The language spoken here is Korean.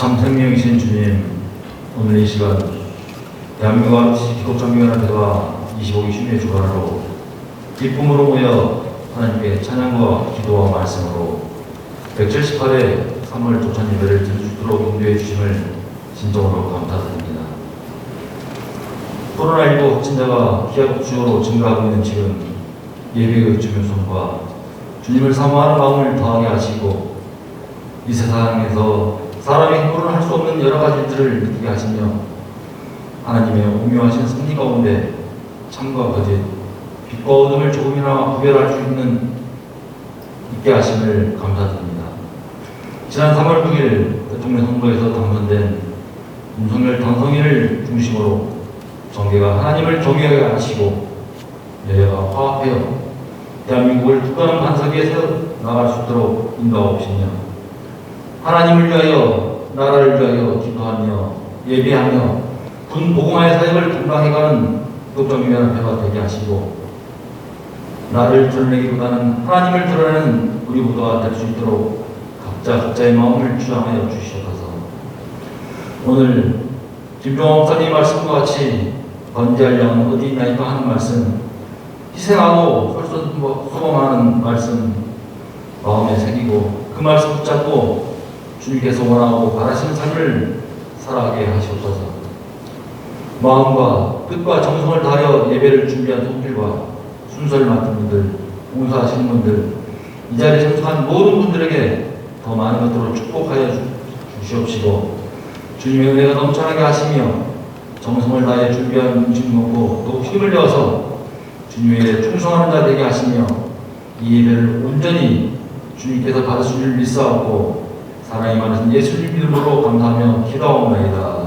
참 생명이신 주님, 오늘 이 시간 대한민국 기독장교연합회가 25기 주님의 주간으로 기쁨으로 모여 하나님께 찬양과 기도와 말씀으로 178회 3월 조찬 예배를 드릴 수 있도록 인도해 주심을 진정으로 감사드립니다. 코로나19 확진자가 기하급수로 증가하고 있는 지금 예배의 중요성과 주님을 사모하는 마음을 더하게 하시고 이 세상에서 사람이 행동을 할수 없는 여러 가지 일들을 느끼게 하시며 하나님의 오묘하신 승리 가운데 참과 거짓, 빛과 어둠을 조금이나 구별할 수 있는 있게 하심을 감사드립니다. 지난 3월 9일 대통령 선거에서 당선된 윤석열 당선인을 중심으로 정계가 하나님을 경외하게 하시고 여야가 화합하여 대한민국을 굳건한 반석 위에 세워 나갈 수 있도록 인도하옵시며 하나님을 위하여 나라를 위하여 기도하며 예배하며 군 보공화의 사역을 감당해가는 독점위원 회가 되게 하시고 나를 드러내기보다는 하나님을 드러내는 우리 모두가 될 수 있도록 각자 각자의 마음을 주장하여 주시옵소서. 오늘 김종호 목사님 말씀과 같이 번제할 양은 어디 있나이까 하는 말씀 희생하고 솔선수범하는 말씀 마음에 새기고 그 말씀 붙잡고 주님께서 원하고 바라시는 삶을 살아가게 하시옵소서. 마음과 뜻과 정성을 다하여 예배를 준비한 손길과 순서를 맡은 분들, 봉사하시는 분들, 이 자리에 참석한 모든 분들에게 더 많은 것들로 축복하여 주- 주시옵시고 주님의 은혜가 넘쳐나게 하시며 정성을 다해 준비한 음식 먹고 또 힘을 내어서 주님에게 충성하는 자 되게 하시며 이 예배를 온전히 주님께서 받으실 줄 믿사옵고 사랑이 많으신 예수님 이름으로 감사하며 기도하옵나이다.